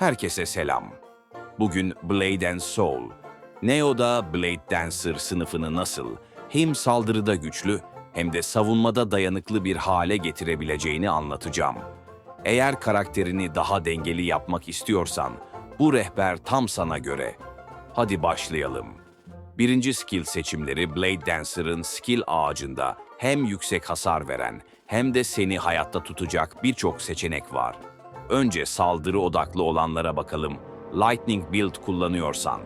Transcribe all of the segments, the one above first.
Herkese selam. Bugün Blade and Soul, Neo'da Blade Dancer sınıfını nasıl hem saldırıda güçlü hem de savunmada dayanıklı bir hale getirebileceğini anlatacağım. Eğer karakterini daha dengeli yapmak istiyorsan, bu rehber tam sana göre. Hadi başlayalım. Birinci skill seçimleri Blade Dancer'ın skill ağacında hem yüksek hasar veren hem de seni hayatta tutacak birçok seçenek var. Önce saldırı odaklı olanlara bakalım. Lightning Build kullanıyorsan.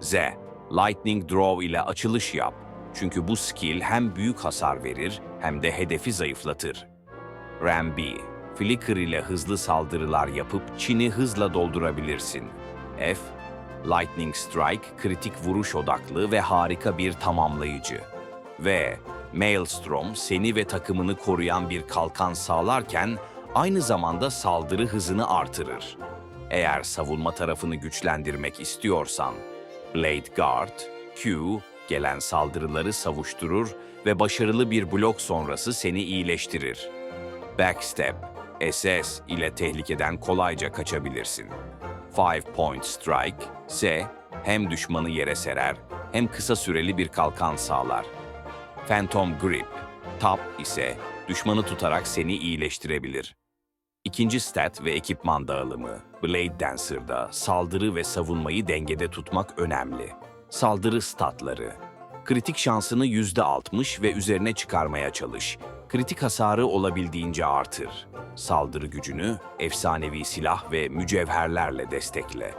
Z. Lightning Draw ile açılış yap. Çünkü bu skill hem büyük hasar verir hem de hedefi zayıflatır. Ram B. Flicker ile hızlı saldırılar yapıp çini hızla doldurabilirsin. F. Lightning Strike kritik vuruş odaklı ve harika bir tamamlayıcı. Ve Maelstrom seni ve takımını koruyan bir kalkan sağlarken aynı zamanda saldırı hızını artırır. Eğer savunma tarafını güçlendirmek istiyorsan, Blade Guard, Q, gelen saldırıları savuşturur ve başarılı bir blok sonrası seni iyileştirir. Backstep, SS ile tehlikeden kolayca kaçabilirsin. Five Point Strike ise hem düşmanı yere serer hem kısa süreli bir kalkan sağlar. Phantom Grip, Tap ise düşmanı tutarak seni iyileştirebilir. İkinci stat ve ekipman dağılımı. Blade Dancer'da saldırı ve savunmayı dengede tutmak önemli. Saldırı statları. Kritik şansını %60 ve üzerine çıkarmaya çalış. Kritik hasarı olabildiğince artır. Saldırı gücünü efsanevi silah ve mücevherlerle destekle.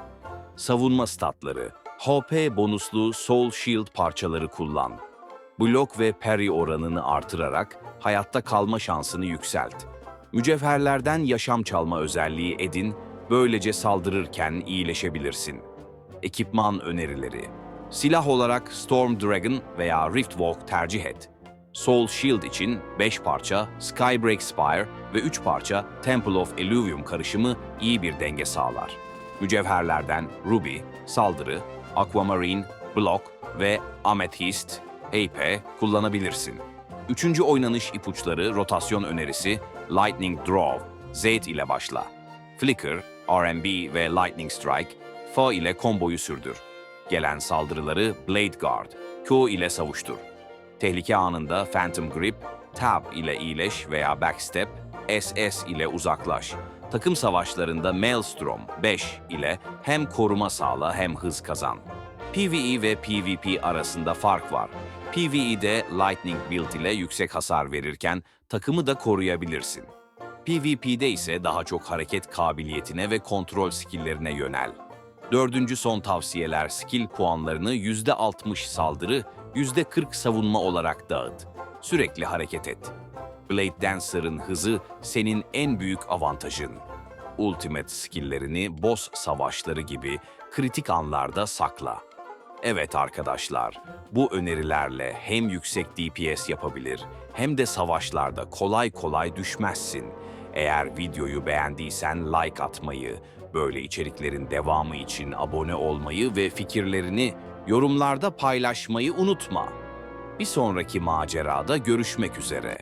Savunma statları. HP bonuslu Soul Shield parçaları kullan. Blok ve parry oranını artırarak hayatta kalma şansını yükselt. Mücevherlerden yaşam çalma özelliği edin, böylece saldırırken iyileşebilirsin. Ekipman önerileri. Silah olarak Storm Dragon veya Riftwalk tercih et. Soul Shield için 5 parça Skybreak Spire ve 3 parça Temple of Illuvium karışımı iyi bir denge sağlar. Mücevherlerden Ruby, Saldırı, Aquamarine, Block ve Amethyst, AP kullanabilirsin. Üçüncü oynanış ipuçları rotasyon önerisi Lightning Draw, Z ile başla. Flicker, R&B ve Lightning Strike, F ile komboyu sürdür. Gelen saldırıları Blade Guard, Q ile savuştur. Tehlike anında Phantom Grip, Tab ile iyileş veya Backstep, SS ile uzaklaş. Takım savaşlarında Maelstrom 5 ile hem koruma sağla hem hız kazan. PvE ve PvP arasında fark var. PvE'de Lightning Build ile yüksek hasar verirken takımı da koruyabilirsin. PvP'de ise daha çok hareket kabiliyetine ve kontrol skilllerine yönel. Dördüncü son tavsiyeler skill puanlarını %60 saldırı, %40 savunma olarak dağıt. Sürekli hareket et. Blade Dancer'ın hızı senin en büyük avantajın. Ultimate skill'lerini boss savaşları gibi kritik anlarda sakla. Evet arkadaşlar, bu önerilerle hem yüksek DPS yapabilir hem de savaşlarda kolay kolay düşmezsin. Eğer videoyu beğendiysen like atmayı, böyle içeriklerin devamı için abone olmayı ve fikirlerini yorumlarda paylaşmayı unutma. Bir sonraki macerada görüşmek üzere.